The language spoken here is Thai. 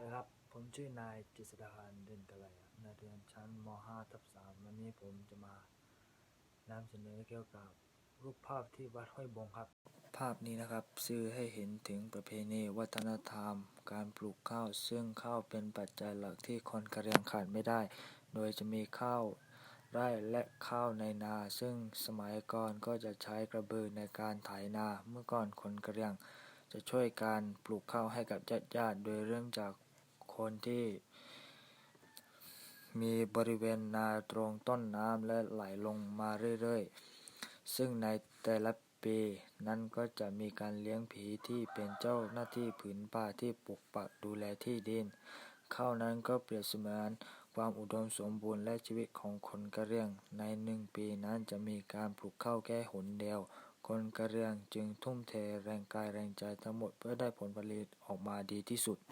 วัสดีครับ ผมชื่อนายจิษดาเด่นกะไหลนักเรียนชั้นม .5 ทับ3วันนี้ผมจะมานำเสนอเกี่ยวกับรูปภาพที่วัดห้วยบงครับ ภาพนี้นะครับสื่อให้เห็นถึงประเพณีวัฒนธรรม การปลูกข้าว ซึ่งข้าวเป็นปัจจัยหลักที่คนกะเหรี่ยงขาดไม่ได้ โดยจะมีข้าวไร่และข้าวในนา ซึ่งสมัยก่อนก็จะใช้กระบือในการไถนา เมื่อก่อนคนกะเหรี่ยงจะช่วยการปลูกข้าวให้กับญาติญาติๆโดยเริ่มจาก คนที่มีบริเวณนาตรงต้นน้ำและไหลลงมาเรื่อยๆ ซึ่งในแต่ละปีนั้นก็จะมีการเลี้ยงผีที่เป็นเจ้าหน้าที่ผืนป่าที่ปกปักดูแลที่ดิน ข้าวนั้นก็เปรียบเสมือนความอุดมสมบูรณ์และชีวิตของคนกระเรียง ในหนึ่งปีนั้นจะมีการปลูกข้าวแค่หนเดียว คนกระเรียงจึงทุ่มเทแรงกายแรงใจทั้งหมดเพื่อได้ผลผลิตออกมาดีที่สุด